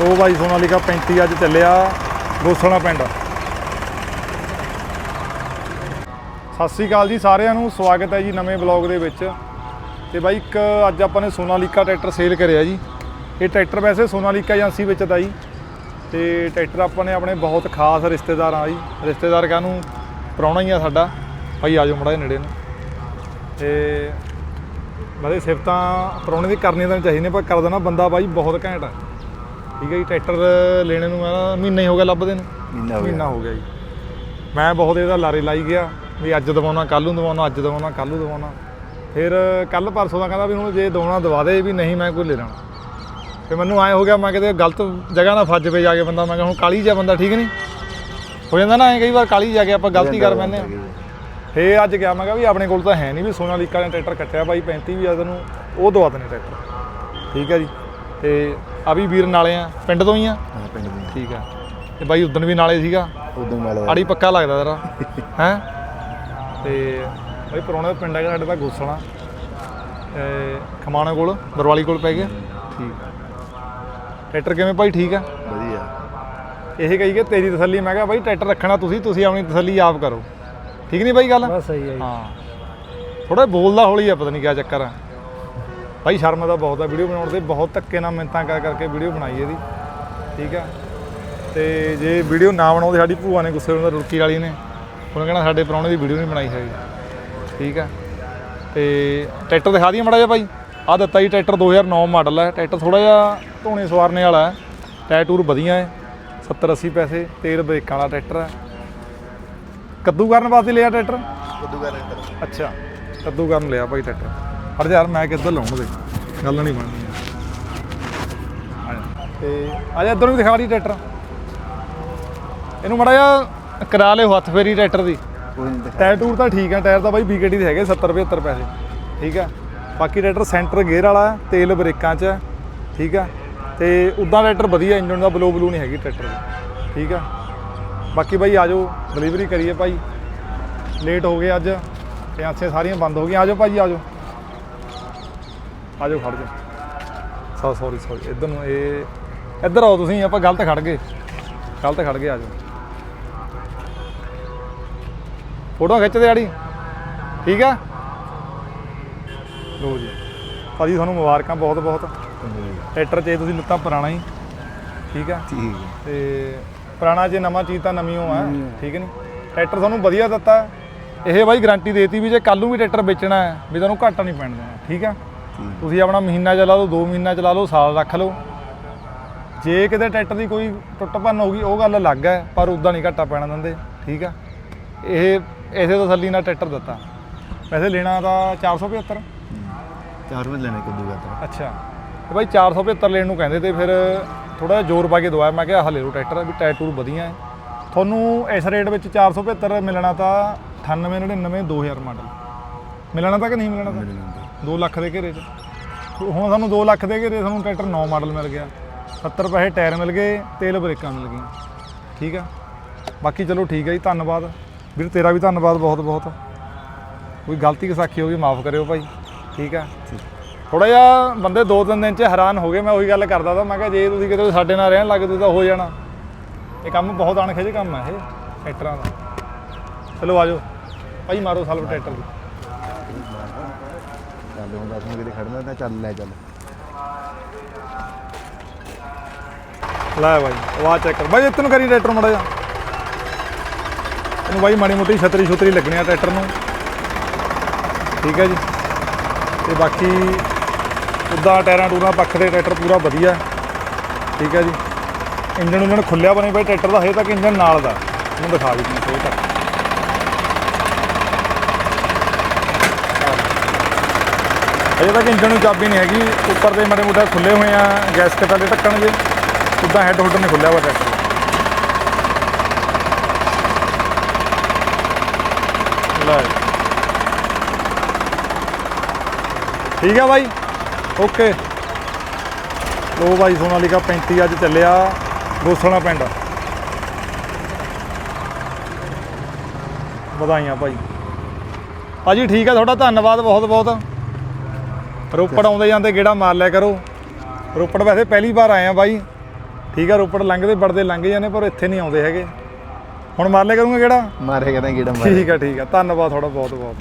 ਲੋ ਬਾਈ, ਸੋਨਾਲੀਕਾ 35 ਅੱਜ ਚੱਲਿਆ ਗੋਸਲਾ ਪਿੰਡ। ਸਤਿ ਸ੍ਰੀ ਅਕਾਲ ਜੀ ਸਾਰਿਆਂ ਨੂੰ, ਸਵਾਗਤ ਹੈ ਜੀ ਨਵੇਂ ਬਲੌਗ ਦੇ ਵਿੱਚ। ਤੇ ਬਾਈ, ਇੱਕ ਅੱਜ ਆਪਾਂ ਨੇ ਸੋਨਾਲੀਕਾ ਟਰੈਕਟਰ ਸੇਲ ਕਰਿਆ ਜੀ। ਇਹ ਟਰੈਕਟਰ ਵੈਸੇ ਸੋਨਾਲੀਕਾ ਏਜੰਸੀ ਵਿੱਚ ਤਾਂ ਜੀ। ਤੇ ਟਰੈਕਟਰ ਆਪਾਂ ਨੇ ਆਪਣੇ ਬਹੁਤ ਖਾਸ ਰਿਸ਼ਤੇਦਾਰਾਂ ਆ ਜੀ, ਰਿਸ਼ਤੇਦਾਰ ਕਾਹਨੂੰ ਪ੍ਰਾਹੁਣਾ ਹੀ ਆ ਸਾਡਾ। ਭਾਈ ਆਜੋ ਮੜਾ ਨੇੜੇ ਨੂੰ। ਤੇ ਬੜੇ ਸਿਫਤਾਂ ਪ੍ਰਾਹੁਣੇ ਦੀ ਕਰਨੀਆਂ ਤਾਂ ਚਾਹੀਦੀਆਂ, ਪਰ ਕਰ ਦੇਣਾ ਬੰਦਾ ਬਾਈ, ਬਹੁਤ ਘੈਂਟ ਆ। ਠੀਕ ਹੈ ਜੀ ਟਰੈਕਟਰ ਲੈਣੇ ਨੂੰ ਮੈਂ ਨਾ ਮਹੀਨਾ ਹੀ ਹੋ ਗਿਆ ਲੱਭਦੇ ਨੂੰ। ਮਹੀਨਾ ਹੋ ਗਿਆ। ਮਹੀਨਾ ਹੋ ਗਿਆ ਜੀ। ਮੈਂ ਬਹੁਤ ਇਹਦਾ ਲਾਰੇ ਲਾਈ ਗਿਆ ਵੀ ਅੱਜ ਦਵਾਉਣਾ ਕੱਲ ਨੂੰ ਦਵਾਉਣਾ ਅੱਜ ਦਵਾਉਣਾ ਕੱਲ ਨੂੰ ਦਵਾਉਣਾ। ਫਿਰ ਕੱਲ ਪਰਸੋਂ ਦਾ ਕਹਿੰਦਾ ਵੀ ਹੁਣ ਜੇ ਦਵਾਉਣਾ ਦਵਾ ਦੇ ਵੀ ਨਹੀਂ ਮੈਂ ਕੋਈ ਲੈ ਲੈਣਾ। ਫਿਰ ਮੈਨੂੰ ਐ ਹੋ ਗਿਆ ਮੈਂ ਕਿਤੇ ਗਲਤ ਜਗ੍ਹਾ ਨਾ ਫੱਜ ਪਏ ਜਾ ਕੇ ਬੰਦਾ ਮੈਂ ਕਿਹਾ ਹੁਣ ਕਾਲੀ ਜਿਹਾ ਬੰਦਾ ਠੀਕ ਨਹੀਂ? ਹੋ ਜਾਂਦਾ ਨਾ ਐ ਕਈ ਵਾਰ ਕਾਲੀ ਜਾ ਕੇ ਆਪਾਂ ਗਲਤੀ ਕਰ ਪੈਂਦੇ ਆ ਫੇ ਅੱਜ ਗਿਆ ਮੈਂ ਕਿਹਾ ਵੀ ਆਪਣੇ ਕੋਲ ਤਾਂ ਹੈ ਨਹੀਂ ਵੀ ਸੋਨਾਲੀਕਾ ਨੇ ਟਰੈਕਟਰ ਕੱਟਿਆ ਬਾਈ 35 ਵੀ ਆ ਤੈਨੂੰ ਉਹ ਦਵਾ ਦਨੇ ਟਰੈਕਟਰ। ਠੀਕ ਹੈ ਜੀ। ਤੇ ਆ ਵੀ ਵੀਰ ਨਾਲੇ ਆ ਪਿੰਡ ਤੋਂ ਹੀ ਆ? ਹਾਂ ਪਿੰਡ ਦੀ ਠੀਕ ਆ। ਤੇ ਬਾਈ ਉਦਣ ਵੀ ਨਾਲੇ ਸੀਗਾ? ਉਦੋਂ ਨਾਲ। ਆੜੀ ਪੱਕਾ ਲੱਗਦਾ ਤੇਰਾ। ਹੈ? ਤੇ ਬਾਈ ਪਰੋਣੇ ਦਾ ਪਿੰਡ ਹੈਗਾ ਸਾਡੇ ਦਾ ਗੋਸਣਾ। ਤੇ ਖਮਾਣਾ ਕੋਲ ਬਰਵਾਲੀ ਕੋਲ ਪੈ ਗਿਆ। ਠੀਕ। ਆ ਟਰੈਕਟਰ ਕਿਵੇਂ ਭਾਈ ਠੀਕ ਆ? ਵਧੀਆ। ਇਹ ਕਹੀ ਕਿ ਤੇਰੀ ਤਸੱਲੀ ਮੈਂ ਕਿਹਾ ਬਾਈ ਟਰੈਕਟਰ ਰੱਖਣਾ ਤੁਸੀਂ ਤੁਸੀਂ ਆਪਣੀ ਤਸੱਲੀ ਆਪ ਕਰੋ। ਠੀਕ ਨਹੀਂ ਬਾਈ ਗੱਲ? ਬਸ ਸਹੀ ਹੈ ਜੀ। ਹਾਂ। ਥੋੜਾ ਬੋਲਦਾ ਹੌਲੀ ਆ ਪਤਾ ਨਹੀਂ ਕਿਆ ਚੱਕਰ ਆ। ਭਾਈ ਸ਼ਰਮ ਦਾ ਬਹੁਤ ਆ ਵੀਡੀਓ ਬਣਾਉਣ ਤੇ ਬਹੁਤ ਧੱਕੇ ਨਾਲ ਮਿੰਤਾਂ ਕਰ ਕਰਕੇ ਵੀਡੀਓ ਬਣਾਈ ਇਹਦੀ। ਠੀਕ ਆ? ਤੇ ਜੇ ਵੀਡੀਓ ਨਾ ਬਣਾਉਂਦੇ ਸਾਡੀ ਭੂਆ ਨੇ ਗੁੱਸੇ ਹੁੰਦਾ ਰੁੜਕੀ ਵਾਲੀ ਨੇ। ਉਹਨੇ ਕਹਿਣਾ ਸਾਡੇ ਪ੍ਰਾਹੁਣੇ ਦੀ ਵੀਡੀਓ ਨਹੀਂ ਬਣਾਈ ਹੈਗੀ। ਠੀਕ ਆ? ਤੇ ਟਰੈਕਟਰ ਦਿਖਾ ਦਈਏ ਮੜਾ ਜਿਹਾ ਭਾਈ। ਆ ਦਿੱਤਾ ਜੀ ਟਰੈਕਟਰ 2009 ਮਾਡਲ ਹੈ ਟਰੈਕਟਰ ਥੋੜਾ ਜਿਹਾ ਧੋਣੇ ਸਵਾਰਨੇ ਵਾਲਾ ਹੈ ਟਾਇਰ ਟੂਰ ਵਧੀਆ ਹੈ 70 80 ਪੈਸੇ ਤੇਲ ਬ੍ਰੇਕਾਂ ਵਾਲਾ ਟਰੈਕਟਰ ਹੈ ਕੱਦੂ ਕਰਨ ਵਾਸਤੇ ਲਿਆ ਟਰੈਕਟਰ? ਕਦੋਂ ਕਰ ਅੱਛਾ ਕੱਦੂ ਕਰਨ ਲਿਆ ਭਾਈ ਟਰੈਕਟਰ। ਹਟ ਯਾਰ ਮੈਂ ਕਿੱਧਰ ਲਾਉਣ ਦੇ ਗੱਲ ਨਹੀਂ ਬਣਨੀ ਆ। ਤੇ ਆ ਜਾ ਇੱਧਰ ਵੀ ਦਿਖਾ ਰਹੀ ਟਰੈਕਟਰ। ਇਹਨੂੰ ਮੜਾ ਜਾ ਕਰਾ ਲਿਓ ਹੱਥ ਫੇਰੀ ਟਰੈਕਟਰ ਦੀ। ਟਾਇਰ ਟੂਰ ਤਾਂ ਠੀਕ ਹੈ ਟਾਇਰ ਤਾਂ ਬਾਈ ਬੀਕੇਟੀ ਦੇ ਹੈਗੇ 70 75 ਪੈਸੇ। ਠੀਕ ਹੈ ਬਾਕੀ ਟਰੈਕਟਰ ਸੈਂਟਰ ਗੇਅਰ ਵਾਲਾ ਤੇਲ ਬ੍ਰੇਕਾਂ 'ਚ ਠੀਕ ਹੈ ਤੇ ਉਦਾਂ ਟਰੈਕਟਰ ਵਧੀਆ ਇੰਜਨ ਦਾ ਬਲੋ ਬਲੂ ਨਹੀਂ ਹੈਗੀ ਟਰੈਕਟਰ ਦੀ। ਠੀਕ ਹੈ ਬਾਕੀ ਬਾਈ ਆਜੋ ਡਿਲੀਵਰੀ ਕਰੀਏ ਭਾਈ। ਲੇਟ ਹੋ ਗਏ ਅੱਜ ਤੇ ਆਸੇ ਸਾਰੀਆਂ ਬੰਦ ਹੋ ਗਈਆਂ। ਆਜੋ ਭਾਜੀ ਆਜੋ। ਆਜੋ ਖੜ ਜਾ ਸੌ ਸੌਰੀ ਸੌਰੀ। ਇੱਧਰ ਨੂੰ ਇਹ ਇੱਧਰ ਆਓ ਤੁਸੀਂ ਆਪਾਂ ਗਲਤ ਖੜ ਗਏ। ਗਲਤ ਖੜ ਗਏ ਆਜੋ ਫੋਟੋ ਖਿੱਚਦੇ ਆੜੀ ਠੀਕ ਆ? ਲੋ ਜੀ। ਭਾਜੀ ਤੁਹਾਨੂੰ ਮੁਬਾਰਕਾਂ ਬਹੁਤ ਬਹੁਤ। ਟਰੈਕਟਰ ਜੇ ਤੁਸੀਂ ਲਿੱਤਾ ਪੁਰਾਣਾ ਹੀ। ਠੀਕ ਆ? ਠੀਕ ਹੈ ਤੇ ਪੁਰਾਣਾ ਜੇ ਨਵਾਂ ਚੀਜ਼ ਤਾਂ ਨਵੀਂ ਹੋ ਆ। ਠੀਕ ਹੈ ਨਹੀਂ? ਟਰੈਕਟਰ ਤੁਹਾਨੂੰ ਵਧੀਆ ਦਿੱਤਾ। ਇਹ ਬਾਈ ਗਾਰੰਟੀ ਦੇਤੀ ਵੀ ਜੇ ਕੱਲ ਨੂੰ ਵੀ ਟਰੈਕਟਰ ਵੇਚਣਾ ਹੈ ਵੀ ਤੁਹਾਨੂੰ ਘਾਟਾ ਨਹੀਂ ਪੈਣ ਦੇਣਾ। ਠੀਕ ਆ? ਤੁਸੀਂ ਆਪਣਾ ਮਹੀਨਾ ਚਲਾ ਲਓ 2 ਮਹੀਨਾ ਚਲਾ ਲਓ ਸਾਲ ਰੱਖ ਲਓ। ਜੇ ਕਿਤੇ ਟਰੈਕਟਰ ਦੀ ਕੋਈ ਟੁੱਟ ਭੰਨ ਹੋ ਗਈ ਉਹ ਗੱਲ ਅਲੱਗ ਹੈ ਪਰ ਉਦਾਂ ਨਹੀਂ ਘਾਟਾ ਪੈਣਾ ਦਿੰਦੇ ਠੀਕ ਆ? ਇਹ ਇਸੇ ਤਸੱਲੀ ਨਾਲ ਟਰੈਕਟਰ ਦਿੱਤਾ। ਵੈਸੇ ਲੈਣਾ ਤਾਂ 475 ਚਾਰ ਵਜੇ ਲੈਣੇ ਕਦੋਂ ਕਰਦਾ ਅੱਛਾ। ਤੇ ਬਾਈ 475 ਲੈਣ ਨੂੰ ਕਹਿੰਦੇ ਤੇ ਫਿਰ ਥੋੜਾ ਜਿਹਾ ਜ਼ੋਰ ਪਾ ਕੇ ਦਵਾਇਆ। ਮੈਂ ਕਿਹਾ ਆਹ ਲੈ ਲਓ ਟਰੈਕਟਰ ਵੀ ਟਾਇਰ ਟੂਰ ਵਧੀਆ ਹੈ। ਤੁਹਾਨੂੰ ਇਸ ਰੇਟ ਵਿੱਚ 475 ਮਿਲਣਾ ਤਾਂ 9899 2000 ਮਾਡਲ। ਮਿਲਣਾ ਤਾਂ ਕਿ ਨਹੀਂ ਮਿਲਣਾ ਤਾਂ? 2 ਲੱਖ ਦੇ ਘੇਰੇ 'ਚ। ਹੁਣ ਸਾਨੂੰ 2 ਲੱਖ ਦੇ ਘੇਰੇ ਸਾਨੂੰ ਟਰੈਕਟਰ 9 ਮਾਡਲ ਮਿਲ ਗਿਆ। 70 ਪੈਸੇ ਟਾਇਰ ਮਿਲ ਗਏ, ਤੇਲ ਬ੍ਰੇਕਾਂ ਮਿਲ ਗਈਆਂ। ਠੀਕ ਆ? ਬਾਕੀ ਚਲੋ ਠੀਕ ਹੈ ਜੀ, ਧੰਨਵਾਦ। ਵੀਰ, ਤੇਰਾ ਵੀ ਧੰਨਵਾਦ ਬਹੁਤ ਬਹੁਤ। ਕੋਈ ਗਲਤੀ ਕਸਾਖੀ ਹੋ ਗਈ ਮਾਫ ਕਰਿਓ ਭਾਈ। ਠੀਕ ਆ? ਥੋੜਾ ਜਿਹਾ ਬੰਦੇ ਦੋ ਤਿੰਨ ਦਿਨ ਚ ਹੈਰਾਨ ਹੋ ਗਏ, ਮੈਂ ਉਹੀ ਗੱਲ ਕਰਦਾ ਤਾਂ, ਮੈਂ ਕਿਹਾ ਜੇ ਤੁਸੀਂ ਕਿਤੇ ਸਾਡੇ ਨਾਲ ਰਹਿਣ ਲੱਗ ਤੁਸੀਂ ਤਾਂ ਹੋ ਜਾਣਾ। ਇਹ ਕੰਮ ਬਹੁਤ ਅਣਖਿੱਚ ਕੰਮ ਹੈ ਇਹ, ਟਰੈਕਟਰਾਂ ਦਾ। ਚਲੋ ਆਜੋ ਭਾਈ, ਮਾਰੋ ਸਲਵ ਟਰੈਕਟਰ। ਦੀ ਚੱਲ, ਹੁਣ ਦੱਸ ਨੂੰ ਕਿਤੇ ਖੜਨਾ ਤਾਂ ਚੱਲ, ਲੈ ਚੱਲ। ਲੈ ਬਾਈ, ਆਵਾਜ਼ ਚੈੱਕ ਕਰ। ਬਾਈ ਇਤਨ ਕਰੀ ਟਰੈਕਟਰ ਮੜਾ ਜਾ ਇਹਨੂੰ ਬਾਈ ਮਾੜੀ ਮੋਟੀ ਛਤਰੀ ਛੁਤਰੀ ਲੱਗਣੀ ਆ ਟਰੈਕਟਰ ਨੂੰ। ਠੀਕ ਹੈ ਜੀ। ਤੇ ਬਾਕੀ ਉੱਦਾਂ ਟਾਇਰਾਂ ਟੂਰਾਂ ਪੱਖ ਦੇ ਟਰੈਕਟਰ ਪੂਰਾ ਵਧੀਆ। ਠੀਕ ਹੈ ਜੀ। ਇੰਜਨ ਇੰਜਨ ਖੁੱਲਿਆ ਬਣੇ ਬਾਈ ਟਰੈਕਟਰ ਦਾ, ਹਜੇ ਤੱਕ ਇੰਜਨ ਨਾਲ ਦਾ। ਉਹਨੂੰ ਦਿਖਾ ਵੀ। ਮੈਂ ਥੋੜਾ ਤੱਕ ਅਜੇ ਤੱਕ ਇੰਜਨ ਨੂੰ ਚਾਬੀ ਨਹੀਂ ਹੈਗੀ, ਉੱਪਰ ਦੇ ਮਾੜੇ ਮੋਟੇ ਖੁੱਲੇ ਹੋਏ ਆ ਗੈਸਕਟ ਵਾਲੇ ਢੱਕਣ ਜੇ ਉੱਦਾਂ ਹੈੱਡ ਹੁੱਡ ਨਹੀਂ ਖੁੱਲਿਆ ਹੋਇਆ ਟਰੈਕਟਰ ਲੈ। ਠੀਕ ਆ ਬਾਈ, ਓਕੇ। ਲੋ ਬਾਈ ਸੋਨਾਲੀਕਾ 35 ਅੱਜ ਚੱਲਿਆ ਗੋਸਲਾ ਪਿੰਡ। ਵਧਾਈਆਂ ਭਾਈ ਭਾਜੀ ਠੀਕ ਆ, ਤੁਹਾਡਾ ਧੰਨਵਾਦ ਬਹੁਤ ਬਹੁਤ ਰੋਪੜ ਆਉਂਦੇ ਜਾਂਦੇ ਗੇੜਾ ਮਾਰ ਲਿਆ ਕਰੋ। ਰੋਪੜ ਵੈਸੇ ਪਹਿਲੀ ਵਾਰ ਆਏ ਆ ਬਾਈ। ਠੀਕ ਆ ਰੋਪੜ ਲੰਘਦੇ ਵੜਦੇ ਲੰਘ ਜਾਂਦੇ ਪਰ ਇੱਥੇ ਨਹੀਂ ਆਉਂਦੇ ਹੈਗੇ। ਹੁਣ ਮਾਰ ਲਿਆ ਕਰੂੰਗਾ ਕਿਹੜਾ ਮਾਰੇ ਕਹਿੰਦਾ ਕੀੜਾ ਮਾਰੇ ਠੀਕ ਆ ਠੀਕ ਆ। ਧੰਨਵਾਦ ਤੁਹਾਡਾ ਬਹੁਤ ਬਹੁਤ